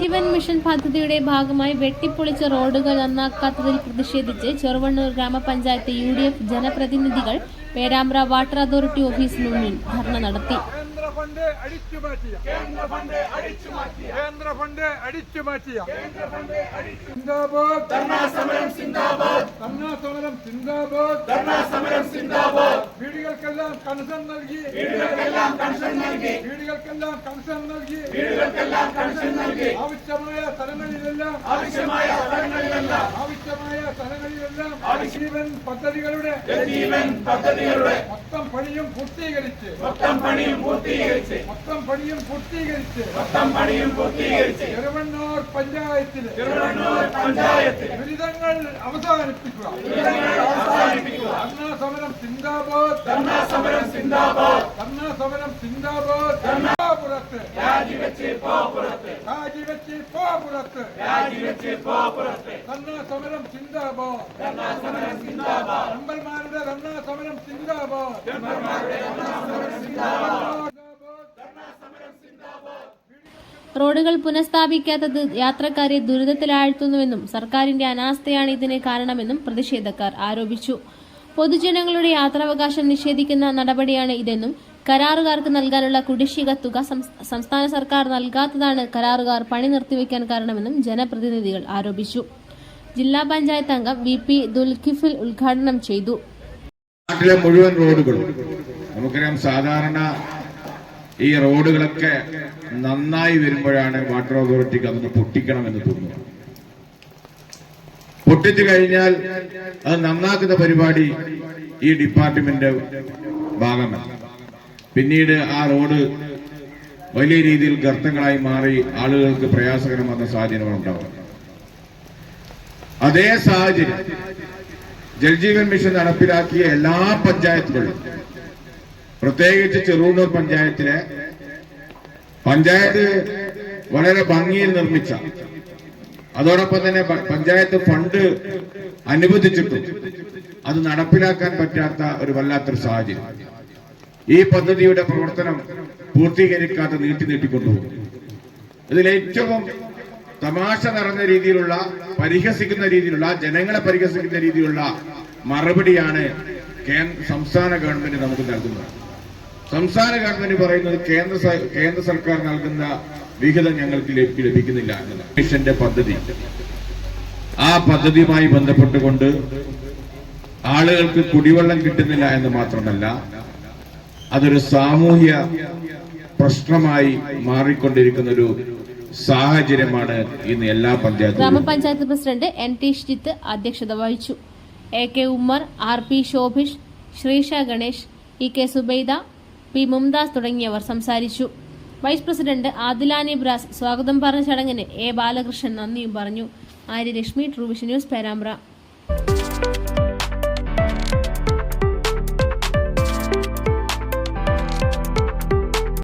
Mission പദ്ധതിയുടെ ഭാഗമായി വെട്ടിപ്പൊളിച്ച റോഡുകൾ നന്നാക്കാത്തതിൽ പ്രതിഷേധിച്ച് ചെറുവണ്ണൂർ ഗ്രാമപഞ്ചായത്ത് യു ജനപ്രതിനിധികൾ പേരാമ്പ്ര വാട്ടർ അതോറിറ്റി ഓഫീസിന് മുന്നിൽ ധർണ നടത്തി. കേന്ദ്ര ഫണ്ട് അടിച്ചു മാറ്റിയ. കേന്ദ്ര ഫണ്ട് അടിച്ചു മാറ്റിയ. കേന്ദ്ര ഫണ്ട് അടിച്ചു മാറ്റിയ. സിന്ദാബാദ് ധർണാ സമരം സിന്ദാബാദ്. ധർണാ സമരം സിന്ദാബാദ്. ധർണാ സമരം സിന്ദാബാദ്. വീടുകൾക്കെല്ലാം കൺസൺ നൽകി. വീടുകൾക്കെല്ലാം കൺസൺ നൽകി. വീടുകൾക്കെല്ലാം കൺസൺ നൽകി. വീടുകൾക്കെല്ലാം കൺസൺ നൽകി. ആവശ്യമായ സ്ഥലങ്ങളിലെല്ലാം. ആവശ്യമായ സ്ഥലങ്ങളിലെല്ലാം. ആവശ്യമായ സ്ഥലങ്ങളിലെല്ലാം ജീവൻ പദ്ധതികളുടെ ജീവൻ പദ്ധതികളുടെ മൊത്തം പണിയും പൂർത്തീകരിച്ച് മൊത്തം പണിയും പൂർത്തീകരിച്ച് മൊത്തം പണിയും പൂർത്തീകരിച്ച് മൊത്തം പണിയും പൂർത്തീകരിച്ച് ചെറുവണ്ണൂർ പഞ്ചായത്തിൽ ചെറുവണ്ണൂർ പഞ്ചായത്തിൽ ദുരിതങ്ങൾ അവസാനിപ്പിക്കുക. ദുരിതങ്ങൾ അവസാനിപ്പിക്കുക. ധർണാ സമരം സിന്ദാബാദ്. ധർണാ സമരം സിന്ദാബാദ്. ധർണാ സമരം സിന്ദാബാദ്. ധർണാപുരത്ത് രാജിവെച്ച് പോ പുറത്ത് രാജിവെച്ച് പോ പുറത്ത് രാജിവെച്ച് പോ പുറത്ത് ധർണാ സമരം സിന്ദാബാദ് ധർണാ സമരം സിന്ദാബാദ് മെമ്പർമാരുടെ ധർണാ സമരം സിന്ദാബാദ് മെമ്പർമാരുടെ ധർണാ സമരം സിന്ദാബാദ് ധർണാ സമരം സിന്ദാബാദ് റോഡുകൾ പുനഃസ്ഥാപിക്കാത്തത് യാത്രക്കാരെ ദുരിതത്തിലാഴ്ത്തുന്നുവെന്നും സർക്കാരിന്റെ അനാസ്ഥയാണ് ഇതിന് കാരണമെന്നും പ്രതിഷേധക്കാർ ആരോപിച്ചു. പൊതുജനങ്ങളുടെ യാത്രാവകാശം നിഷേധിക്കുന്ന നടപടിയാണ് ഇതെന്നും കരാറുകാർക്ക് നൽകാനുള്ള കുടിശ്ശിക തുക സംസ്ഥാന സർക്കാർ നൽകാത്തതാണ് കരാറുകാർ പണി നിർത്തിവെക്കാൻ കാരണമെന്നും ജനപ്രതിനിധികൾ ആരോപിച്ചു. ജില്ലാ പഞ്ചായത്ത് അംഗം വി പി ദുൽഖിഫിൽ ഉദ്ഘാടനം ചെയ്തു. നാട്ടിലെ മുഴുവൻ റോഡുകളും നമുക്കറിയാം സാധാരണ ഈ റോഡുകളൊക്കെ നന്നായി വരുമ്പോഴാണ് വാട്ടർ അതോറിറ്റിക്ക് അതൊന്ന് പൊട്ടിക്കണമെന്ന് തോന്നുന്നത് പൊട്ടിച്ചു കഴിഞ്ഞാൽ അത് നന്നാക്കുന്ന പരിപാടി ഈ ഡിപ്പാർട്ട്മെന്റ് ഭാഗമല്ല. പിന്നീട് ആ റോഡ് വലിയ രീതിയിൽ ഗർത്തങ്ങളായി മാറി ആളുകൾക്ക് പ്രയാസകരമാകുന്ന സാഹചര്യങ്ങൾ ഉണ്ടാവും. അതേ സാഹചര്യം ജൽജീവൻ മിഷൻ നടപ്പിലാക്കിയ എല്ലാ പഞ്ചായത്തുകളും പ്രത്യേകിച്ച് ചെറുവണ്ണൂർ പഞ്ചായത്തിലെ പഞ്ചായത്ത് വളരെ ഭംഗിയിൽ നിർമ്മിച്ച അതോടൊപ്പം തന്നെ പഞ്ചായത്ത് ഫണ്ട് അനുവദിച്ചിട്ടും അത് നടപ്പിലാക്കാൻ പറ്റാത്ത ഒരു വല്ലാത്തൊരു സാഹചര്യം. ഈ പദ്ധതിയുടെ പ്രവർത്തനം പൂർത്തീകരിക്കാതെ നീട്ടി നീട്ടിക്കൊണ്ടുപോകും. അതിലേറ്റവും തമാശ നിറഞ്ഞ രീതിയിലുള്ള പരിഹസിക്കുന്ന രീതിയിലുള്ള ജനങ്ങളെ പരിഹസിക്കുന്ന രീതിയിലുള്ള മറുപടിയാണ് സംസ്ഥാന ഗവൺമെന്റ് നമുക്ക് നൽകുന്നത്. സംസ്ഥാന ഗവൺമെന്റ് പറയുന്നത് കേന്ദ്ര കേന്ദ്ര സർക്കാർ നൽകുന്ന വിഹിതം ഞങ്ങൾക്ക് ലഭി- ലഭിക്കുന്നില്ല എന്നതാണ്. മിഷന്റെ പദ്ധതി. ആ പദ്ധതിയുമായി ബന്ധപ്പെട്ടുകൊണ്ട് ആളുകൾക്ക് കുടിവെള്ളം കിട്ടുന്നില്ല എന്ന് മാത്രമല്ല അതൊരു സാമൂഹ്യ പ്രശ്നമായി മാറിക്കൊണ്ടിരിക്കുന്ന ഒരു സാഹചര്യമാണ് ഇന്ന് എല്ലാ പഞ്ചായത്തും ഗ്രാമപഞ്ചായത്ത് പ്രസിഡന്റ് എൻ ടി ഷിജിത്ത് അധ്യക്ഷത വഹിച്ചു. A K Ummer R P Shobhish Sreesha Ganesh E K Subaida P Mumtaz തുടങ്ങിയവർ സംസാരിച്ചു. വൈസ് പ്രസിഡന്റ് ആദിലാനി ബ്രാസ് സ്വാഗതം പറഞ്ഞ ചടങ്ങിന് എ ബാലകൃഷ്ണൻ നന്ദിയും പറഞ്ഞു. Arya Lakshmi Truevision news Perambra.